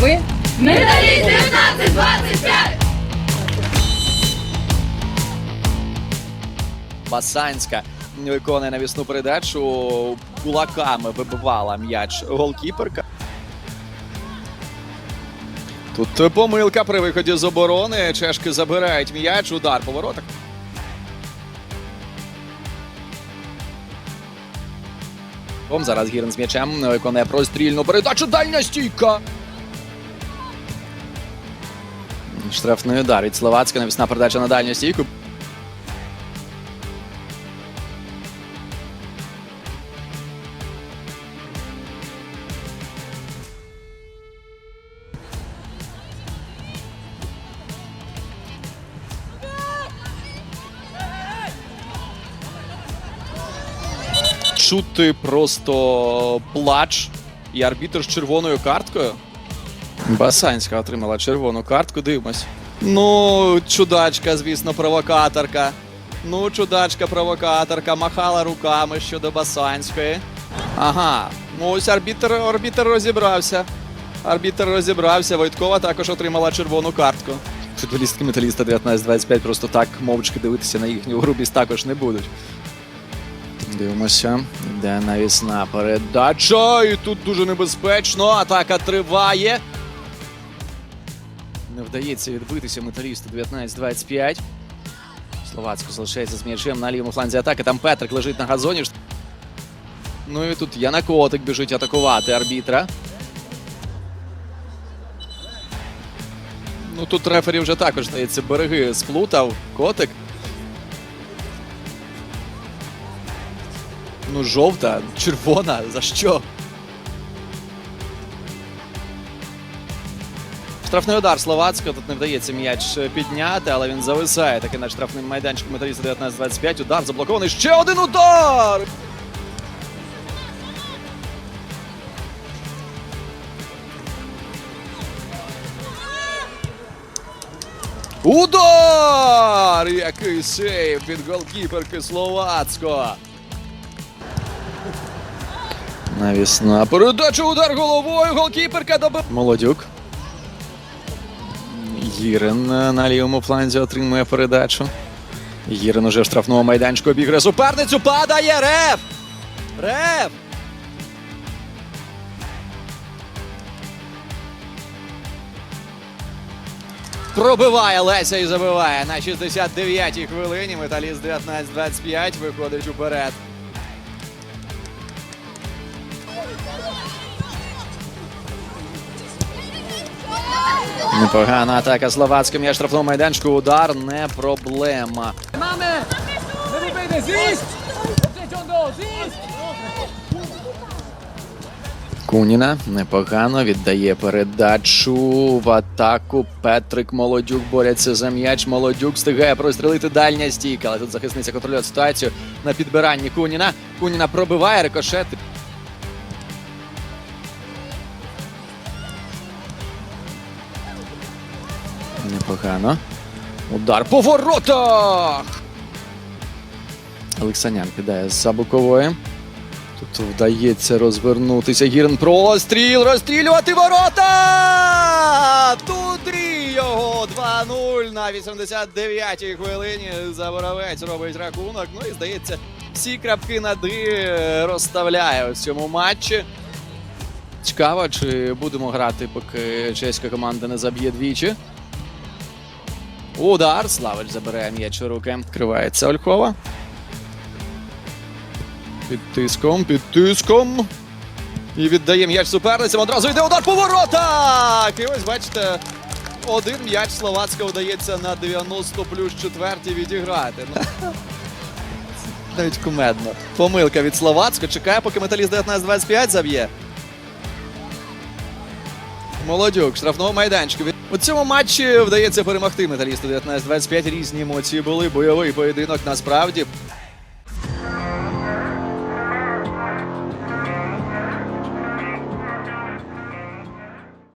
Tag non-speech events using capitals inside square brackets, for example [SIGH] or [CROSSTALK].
Металіст 19, 25! Басанська виконує навісну передачу. Кулаками вибивала м'яч голкіперка. Тут помилка при виході з оборони. Чешки забирають м'яч. Удар по воротах. Ом, Зараз Гірен з м'ячем виконує прострільну передачу. Дальня стійка. Штрафний удар від Словацька. Навісна передача на дальню стійку. чути просто плач і арбітр з червоною карткою. Басанська отримала червону картку, дивимось. Ну, чудачка, звісно, провокаторка. Ну, чудачка, провокаторка, махала руками щодо Басанської. Ага, ну ось арбітр, арбітр розібрався. Арбітр розібрався. Войткова також отримала червону картку. Футболістки металіста 19-25 просто так мовчки дивитися на їхню грубість також не будуть. Дивимося. Йде навісна передача. І тут дуже небезпечно. Атака триває. Не вдається відбитися металісту 19-25. Словацько залишається з м'ячем на лівому фланзі атаки. Там Петрик лежить на газоні. Ну і тут Янакотик біжить атакувати арбітра. Ну тут рефері вже також здається береги сплутав. Котик. Ну, жовта, червона, за що? Штрафний удар Словацького. Тут не вдається м'яч підняти, але він зависає таки над штрафним майданчиком металіста 19-25. Удар заблокований. Ще один удар! Удар! Який сейв від голкіперки Словацького. Навісна передача, удар головою. Голкіперка добив. Молодюк. Гірен на лівому фланзі отримує передачу. Гірен уже в штрафному майданчику обіграє суперницю. Падає Реф! Реф! Пробиває Леся і забиває на 69-й хвилині. Металіст 19-25 виходить уперед. Непогана атака словацька м'яч штрафному майданчику. Удар не проблема. Куніна непогано віддає передачу в атаку. Петрик Молодюк борються за м'яч. Молодюк встигає прострілити дальня стійка, але тут захисниця контролює ситуацію на підбиранні Куніна. Куніна пробиває рикошет. Непогано. Удар по воротах. Олексанян кидає з бокової. Тут вдається розвернутися. Гірн простріл, розстрілювати ворота! Туди його 2-0 на 89-й хвилині. Заборовець робить рахунок. Ну і здається, всі крапки над «і» розставляє у цьому матчі. Цікаво, чи будемо грати, поки чеська команда не заб'є двічі. Удар. Славич забирає м'яч у руки. Кривається Ольхова. Під тиском, під тиском. І віддає м'яч суперницям. Одразу йде удар по воротах! І ось бачите, один м'яч словацького вдається на 90 плюс четвертій відіграти. Ну, [LAUGHS] навіть кумедно. Помилка від Словацького. Чекає, поки металіст 19-25 заб'є. Молодюк, штрафного майданчику. У цьому матчі вдається перемогти металісту 19-25. Різні емоції були. Бойовий поєдинок насправді.